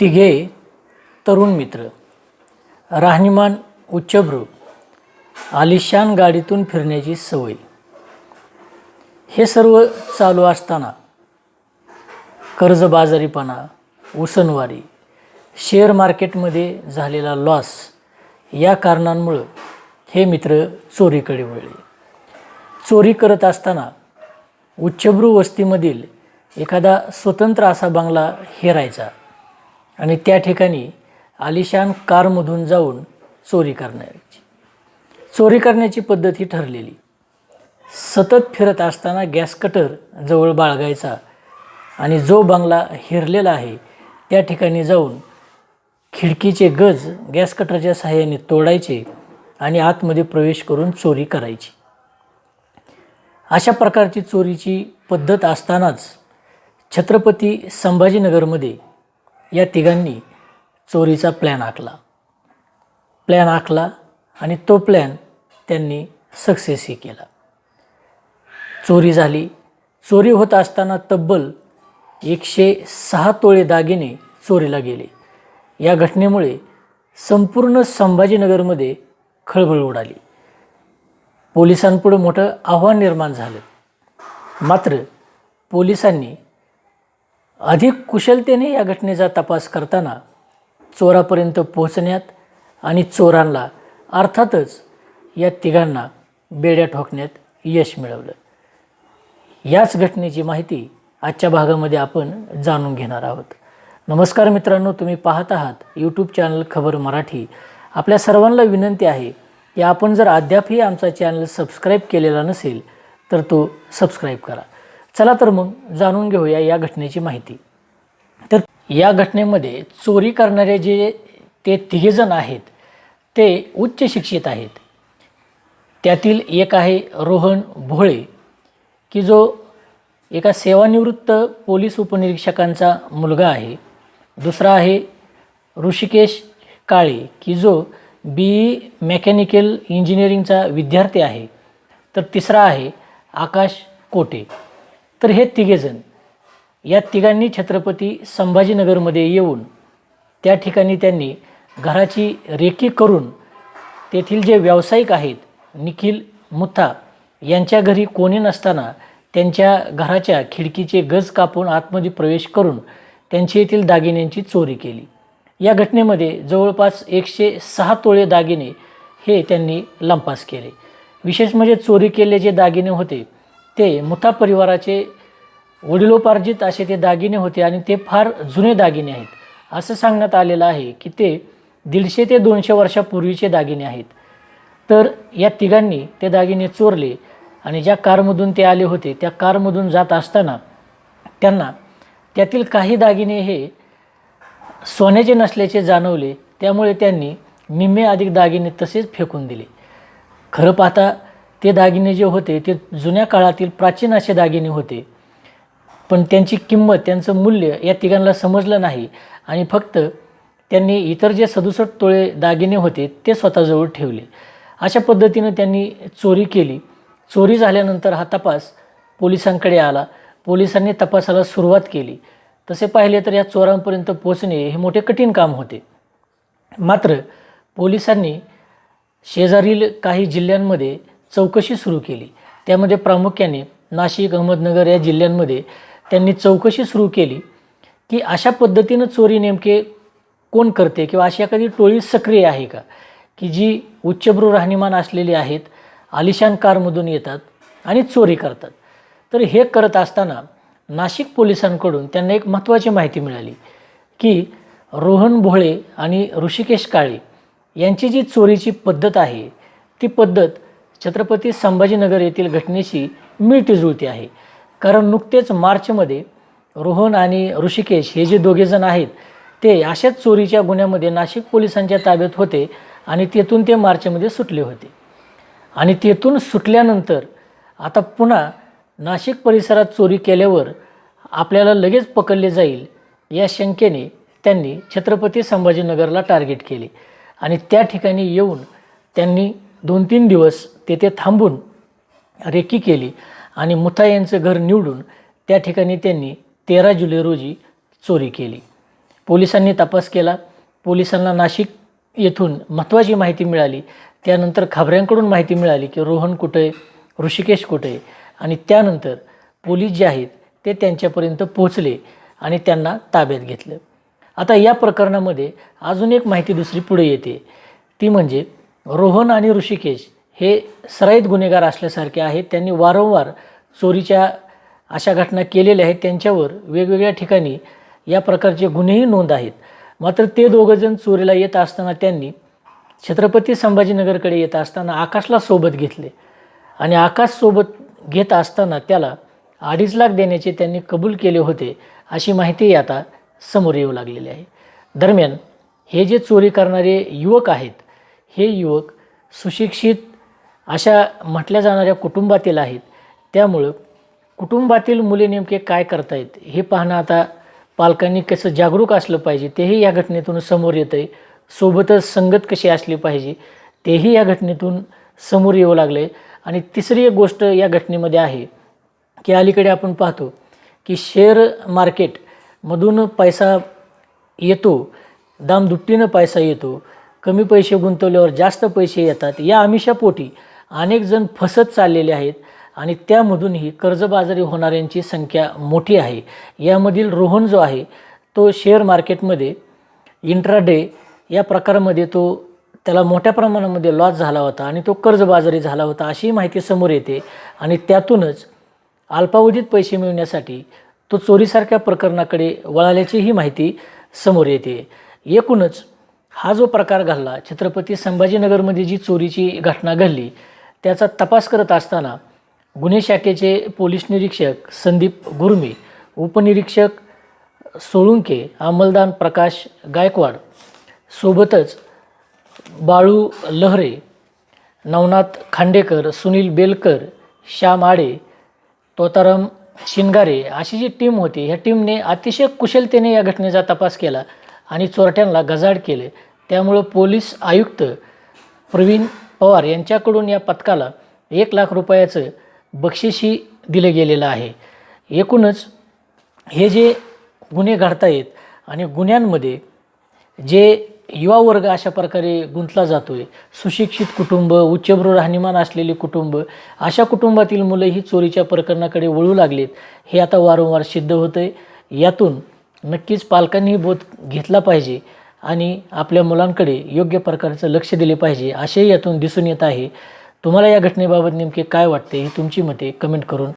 तिघे तरुण मित्र. राहणीमान उच्चभ्रू आलिशान गाडीतून फिरण्याची सवय. हे सर्व चालू असताना कर्जबाजारीपणा उसनवारी शेअर मार्केटमध्ये झालेला लॉस या कारणांमुळं हे मित्र चोरीकडे वळले. चोरी करत असताना उच्चभ्रू वस्तीमधील एखादा स्वतंत्र असा बंगला हेरायचा. आणि त्या ठिकाणी आलिशान कारमधून जाऊन चोरी करण्याची. चोरी करण्याची पद्धत ही ठरलेली. सतत फिरत असताना गॅस कटर जवळ बाळगायचा आणि जो बंगला हिरलेला आहे त्या ठिकाणी जाऊन खिडकीचे गज गॅस कटरच्या सहाय्याने तोडायचे आणि आतमध्ये प्रवेश करून चोरी करायची. अशा प्रकारची चोरीची पद्धत असतानाच छत्रपती संभाजीनगरमध्ये या तिघांनी चोरीचा प्लॅन आखला. प्लॅन आखला आणि तो प्लॅन त्यांनी सक्सेसही केला. चोरी झाली. चोरी होत असताना तब्बल एकशे सहा तोळे दागिने चोरीला गेले. या घटनेमुळे संपूर्ण संभाजीनगरमध्ये खळबळ उडाली. पोलिसांपुढं मोठं आव्हान निर्माण झालं. मात्र पोलिसांनी अधिक कुशलतेने या घटनेचा तपास करताना चोरापर्यंत पोहोचण्यात आणि चोरांना अर्थातच या तिघांना बेड्या ठोकण्यात यश मिळवलं. याच घटनेची माहिती आजच्या भागामध्ये आपण जाणून घेणार आहोत. नमस्कार मित्रांनो तुम्ही पाहत आहात यूट्यूब चॅनल खबर मराठी. आपल्या सर्वांना विनंती आहे की आपण जर अद्यापही आमचा चॅनल सबस्क्राईब केलेला नसेल तर तो सबस्क्राईब करा. चला तर मग जाणून घेऊया या घटनेची माहिती. तर या घटनेमध्ये चोरी करणारे जे ते तिघेजण आहेत ते उच्च शिक्षित आहेत. त्यातील एक आहे रोहन भोळे की जो एका सेवानिवृत्त पोलीस उपनिरीक्षकांचा मुलगा आहे. दुसरा आहे ऋषिकेश काळे की जो बी ई मेकॅनिकल इंजिनिअरिंगचा विद्यार्थी आहे. तर तिसरा आहे आकाश कोटे. तर हे तिघेजण या तिघांनी छत्रपती संभाजीनगरमध्ये येऊन त्या ठिकाणी त्यांनी घराची रेकी करून तेथील जे व्यावसायिक आहेत निखिल मुथा यांच्या घरी कोणी नसताना त्यांच्या घराच्या खिडकीचे गज कापून आतमध्ये प्रवेश करून त्यांच्या येथील दागिन्यांची चोरी केली. या घटनेमध्ये जवळपास एकशे सहा तोळे दागिने हे त्यांनी लंपास केले. विशेष म्हणजे चोरी केले जे दागिने होते ते मुथा परिवाराचे वडिलोपार्जित असे ते दागिने होते आणि ते फार जुने दागिने आहेत. असं सांगण्यात आलेलं आहे की ते दीडशे ते दोनशे वर्षापूर्वीचे दागिने आहेत. तर या तिघांनी ते दागिने चोरले आणि ज्या कारमधून ते आले होते त्या कारमधून जात असताना त्यांना त्यातील काही दागिने हे सोन्याचे नसल्याचे जाणवले. त्यामुळे त्यांनी निम्मे अधिक दागिने तसेच फेकून दिले. खरं पाहता ते दागिने जे होते ते जुन्या काळातील प्राचीन असे दागिने होते. पण त्यांची किंमत त्यांचं मूल्य या तिघांना समजलं नाही आणि फक्त त्यांनी इतर जे सदुसष्ट तोळे दागिने होते ते स्वतःजवळ ठेवले. अशा पद्धतीनं त्यांनी चोरी केली. चोरी झाल्यानंतर हा तपास पोलिसांकडे आला. पोलिसांनी तपासाला सुरुवात केली. तसे पाहिले तर या चोरांपर्यंत पोचणे हे मोठे कठीण काम होते. मात्र पोलिसांनी शेजारील काही जिल्ह्यांमध्ये चौकशी सुरू केली. त्यामध्ये प्रामुख्याने नाशिक अहमदनगर या जिल्ह्यांमध्ये त्यांनी चौकशी सुरू केली की अशा पद्धतीनं चोरी नेमके कोण करते किंवा अशी एखादी टोळी सक्रिय आहे का? की जी उच्चभ्रू राहणीमान असलेली आहेत आलिशान कारमधून येतात आणि चोरी करतात. तर हे करत असताना नाशिक पोलिसांकडून त्यांना एक महत्त्वाची माहिती मिळाली की रोहन भोळे आणि ऋषिकेश काळे यांची जी चोरीची पद्धत आहे ती पद्धत छत्रपती संभाजीनगर येथील घटनेशी मिळती जुळती आहे. कारण नुकतेच मार्चमध्ये रोहन आणि ऋषिकेश हे जे दोघेजण आहेत ते अशाच चोरीच्या गुन्ह्यामध्ये नाशिक पोलिसांच्या ताब्यात होते आणि तेथून ते मार्चमध्ये सुटले होते. आणि तेथून सुटल्यानंतर आता पुन्हा नाशिक परिसरात चोरी केल्यावर आपल्याला लगेच पकडले जाईल या शंकेने त्यांनी छत्रपती संभाजीनगरला टार्गेट केले आणि त्या ठिकाणी येऊन त्यांनी दोन तीन दिवस तेथे थांबून रेकी केली आणि मुथा यांचं घर निवडून त्या ठिकाणी त्यांनी तेरा जुलै रोजी चोरी केली. पोलिसांनी तपास केला. पोलिसांना नाशिक येथून महत्त्वाची माहिती मिळाली. त्यानंतर खबऱ्यांकडून माहिती मिळाली की रोहन कुठे आहे ऋषिकेश कुठे आहे आणि त्यानंतर पोलीस जे आहेत ते त्यांच्यापर्यंत पोहोचले आणि त्यांना ताब्यात घेतलं. आता या प्रकरणामध्ये अजून एक माहिती दुसरी पुढे येते. ती म्हणजे रोहन आणि ऋषिकेश हे सराईत गुन्हेगार असल्यासारखे आहेत. त्यांनी वारंवार चोरीच्या अशा घटना केलेल्या आहेत. त्यांच्यावर वेगवेगळ्या ठिकाणी या प्रकारचे गुन्हेही नोंद आहेत. मात्र ते दोघंजण चोरीला येत असताना त्यांनी छत्रपती संभाजीनगरकडे येत असताना आकाशला सोबत घेतले. आणि आकाश सोबत घेत असताना त्याला अडीच लाख देण्याचे त्यांनी कबूल केले होते अशी माहिती आता समोर येऊ लागलेली आहे. दरम्यान हे जे चोरी करणारे युवक आहेत हे युवक सुशिक्षित अशा म्हटल्या जाणाऱ्या कुटुंबातील आहेत. त्यामुळं कुटुंबातील मुले नेमके काय करतायत हे पाहणं आता पालकांनी कसं जागरूक असलं पाहिजे तेही या घटनेतून समोर येतं आहे सोबतच संगत कशी असली पाहिजे तेही या घटनेतून समोर येऊ लागले आणि तिसरी एक गोष्ट या घटनेमध्ये आहे की अलीकडे आपण पाहतो की शेअर मार्केटमधून पैसा येतो दामदुट्टीनं पैसा येतो. कमी पैसे गुंतवल्यावर जास्त पैसे येतात या आमिषापोटी अनेक जण फसत चाललेले आहेत आणि त्यामधूनही कर्जबाजारी होणाऱ्यांची संख्या मोठी आहे. यामधील रोहन जो आहे तो शेअर मार्केटमध्ये इंट्राडे या प्रकारामध्ये तो त्याला मोठ्या प्रमाणामध्ये लॉस झाला होता आणि तो कर्जबाजारी झाला होता अशी माहिती समोर येते आणि त्यातूनच अल्पावधीत पैसे मिळवण्यासाठी तो चोरीसारख्या प्रकरणाकडे वळाल्याचीही माहिती समोर येते. एकूणच हा जो प्रकार घडला छत्रपती संभाजीनगरमध्ये जी चोरीची घटना घडली त्याचा तपास करत असताना गुन्हे शाखेचे पोलीस निरीक्षक संदीप गुरमी उपनिरीक्षक सोळुंके अंमलदान प्रकाश गायकवाड सोबतच बाळू लहरे नवनाथ खांडेकर सुनील बेलकर श्याम आडे तोताराम शिनगारे अशी जी टीम होती ह्या टीमने अतिशय कुशलतेने या घटनेचा तपास केला. आणि चोरट्यांना गजाड केले. त्यामुळं पोलीस आयुक्त प्रवीण पवार यांच्याकडून या पथकाला एक लाख रुपयाचं बक्षीसही दिलं गेलेलं आहे. एकूणच हे जे गुन्हे घडतायत आणि गुन्ह्यांमध्ये जे युवा वर्ग अशा प्रकारे गुंतला जातो आहे सुशिक्षित कुटुंब उच्चभ्रू राहणीमान असलेली कुटुंब अशा कुटुंबातील मुलं ही चोरीच्या प्रकरणाकडे वळू लागलेत हे आता वारंवार सिद्ध होतं आहे यातून नक्कीच पालकांनी बोध घेतला पाहिजे आणि आपल्या मुलांकडे योग्य प्रकारचं लक्ष दिले पाहिजे असेही यातून दिसून येत आहे. तुम्हाला या घटनेबाबत नेमके काय वाटते ही तुमची मते कमेंट करून